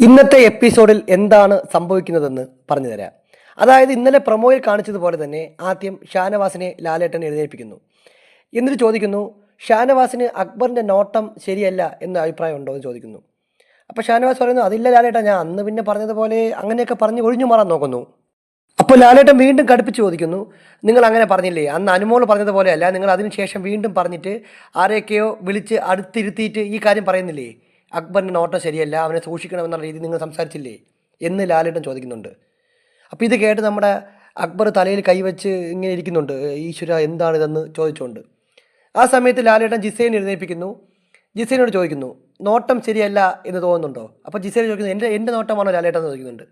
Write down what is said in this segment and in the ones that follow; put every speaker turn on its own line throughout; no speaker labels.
ഇന്നത്തെ എപ്പിസോഡിൽ എന്താണ് സംഭവിക്കുന്നതെന്ന് പറഞ്ഞു തരാം. അതായത് ഇന്നലെ പ്രൊമോയിൽ കാണിച്ചതുപോലെ തന്നെ ആദ്യം ഷാനവാസിനെ ലാലേട്ടൻ എഴുന്നേൽപ്പിക്കുന്നു. എന്നിട്ട് ചോദിക്കുന്നു ഷാനവാസിന് അക്ബറിന്റെ നോട്ടം ശരിയല്ല എന്ന അഭിപ്രായം ഉണ്ടോ? എന്ന് ചോദിക്കുന്നു. അപ്പോൾ ഷാനവാസ് പറയുന്നു അതില്ല ലാലേട്ടൻ ഞാൻ അന്ന് പിന്നെ പറഞ്ഞതുപോലെ അങ്ങനെയൊക്കെ പറഞ്ഞ് ഒഴിഞ്ഞു മാറാൻ നോക്കുന്നു. അപ്പോൾ ലാലേട്ടൻ വീണ്ടും കടുപ്പിച്ച് ചോദിക്കുന്നു നിങ്ങൾ അങ്ങനെ പറഞ്ഞില്ലേ? അന്ന് അനുമോൾ പറഞ്ഞതുപോലെ അല്ല നിങ്ങൾ അതിനുശേഷം വീണ്ടും പറഞ്ഞിട്ട് ആരെയൊക്കെയോ വിളിച്ച് അടുത്തിരുത്തിയിട്ട് ഈ കാര്യം പറയുന്നില്ലേ? അക്ബറിന്റെ നോട്ടം ശരിയല്ല അവനെ സൂക്ഷിക്കണമെന്നുള്ള രീതി നിങ്ങൾ സംസാരിച്ചില്ലേ എന്ന് ലാലേട്ടൻ ചോദിക്കുന്നുണ്ട്. അപ്പോൾ ഇത് കേട്ട് നമ്മുടെ അക്ബർ തലയിൽ കൈവച്ച് ഇങ്ങനെ ഇരിക്കുന്നുണ്ട് ഈശ്വര എന്താണിതെന്ന് ചോദിച്ചുകൊണ്ട്. ആ സമയത്ത് ലാലേട്ടൻ ജിസേനെ എഴുന്നേൽപ്പിക്കുന്നു. ജിസേനോട് ചോദിക്കുന്നു നോട്ടം ശരിയല്ല എന്ന് തോന്നുന്നുണ്ടോ? അപ്പോൾ ജിസേന ചോദിക്കുന്നു എന്റെ എന്റെ നോട്ടമാണോ? ലാലേട്ടൻ എന്ന് ചോദിക്കുന്നുണ്ട്.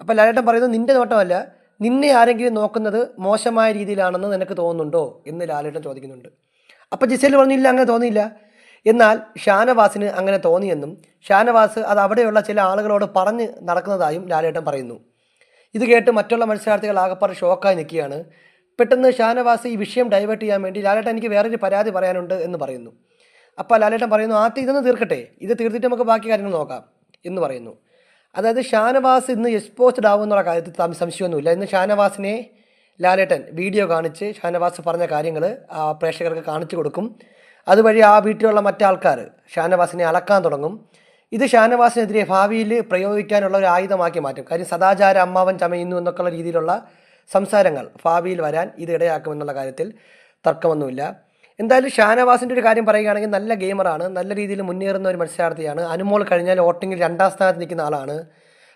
അപ്പോൾ ലാലേട്ടൻ പറയുന്നു നിന്റെ നോട്ടമല്ല നിന്നെ ആരെങ്കിലും നോക്കുന്നത് മോശമായ രീതിയിലാണെന്ന് നിനക്ക് തോന്നുന്നുണ്ടോ? എന്ന് ലാലേട്ടൻ ചോദിക്കുന്നുണ്ട്. അപ്പോൾ ജിസേൽ പറഞ്ഞില്ല അങ്ങനെ തോന്നിയില്ല. എന്നാൽ ഷാനവാസിന് അങ്ങനെ തോന്നിയെന്നും ഷാനവാസ് അത് അവിടെയുള്ള ചില ആളുകളോട് പറഞ്ഞ് നടക്കുന്നതായും ലാലേട്ടൻ പറയുന്നു. ഇത് കേട്ട് മറ്റുള്ള മത്സരാർത്ഥികൾ ആകപ്പാട് ഷോക്കായി നിൽക്കുകയാണ്. പെട്ടെന്ന് ഷാനവാസ് ഈ വിഷയം ഡൈവേർട്ട് ചെയ്യാൻ വേണ്ടി ലാലേട്ടൻ എനിക്ക് വേറൊരു പരാതി പറയാനുണ്ട് എന്ന് പറയുന്നു. അപ്പോൾ ലാലേട്ടൻ പറയുന്നു ആദ്യം ഇതൊന്ന് തീർക്കട്ടെ. ഇത് തീർത്തിട്ട് നമുക്ക് ബാക്കി കാര്യങ്ങൾ നോക്കാം എന്ന് പറയുന്നു. അതായത് ഷാനവാസ് ഇന്ന് എക്സ്പോസ്ഡ് ആവുമെന്നുള്ള കാര്യത്തിൽ സംശയമൊന്നുമില്ല. ഇന്ന് ഷാനവാസിനെ ലാലേട്ടൻ വീഡിയോ കാണിച്ച് ഷാനവാസ് പറഞ്ഞ കാര്യങ്ങൾ പ്രേക്ഷകർക്ക് കാണിച്ചു കൊടുക്കും. അതുവഴി ആ വീട്ടിലുള്ള മറ്റാൾക്കാർ ഷാനവാസിനെ അളക്കാൻ തുടങ്ങും. ഇത് ഷാനവാസിനെതിരെ ഭാവിയിൽ പ്രയോഗിക്കാനുള്ള ഒരു ആയുധമാക്കി മാറ്റും. കാര്യം സദാചാര അമ്മാവൻ ചമയുന്നു എന്നൊക്കെയുള്ള രീതിയിലുള്ള സംസാരങ്ങൾ ഭാവിയിൽ വരാൻ ഇത് ഇടയാക്കുമെന്നുള്ള കാര്യത്തിൽ തർക്കമൊന്നുമില്ല. എന്തായാലും ഷാനവാസിന്റെ ഒരു കാര്യം പറയുകയാണെങ്കിൽ നല്ല ഗെയിമറാണ്. നല്ല രീതിയിൽ മുന്നേറുന്ന ഒരു മത്സരാർത്ഥിയാണ്. അനുമോൾ കഴിഞ്ഞാൽ വോട്ടിങ്ങിൽ രണ്ടാം സ്ഥാനത്ത് നിൽക്കുന്ന ആളാണ്.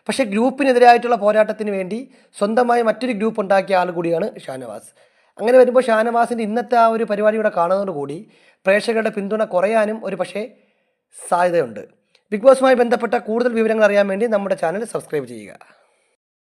പക്ഷേ ഗ്രൂപ്പിനെതിരായിട്ടുള്ള പോരാട്ടത്തിന് വേണ്ടി സ്വന്തമായി മറ്റൊരു ഗ്രൂപ്പ് ഉണ്ടാക്കിയ ആൾ കൂടിയാണ് ഷാനവാസ്. അങ്ങനെ വരുമ്പോൾ ഷാനവാസിന്റെ ഇന്നത്തെ ആ ഒരു പരിപാടിയുടെ കാണുന്നതോടുകൂടി പ്രേക്ഷകരുടെ പിന്തുണ കുറയാനും ഒരു പക്ഷേ സാധ്യതയുണ്ട്. ബിഗ് ബോസുമായി ബന്ധപ്പെട്ട കൂടുതൽ വിവരങ്ങൾ അറിയാൻ വേണ്ടി നമ്മുടെ ചാനൽ സബ്സ്ക്രൈബ് ചെയ്യുക.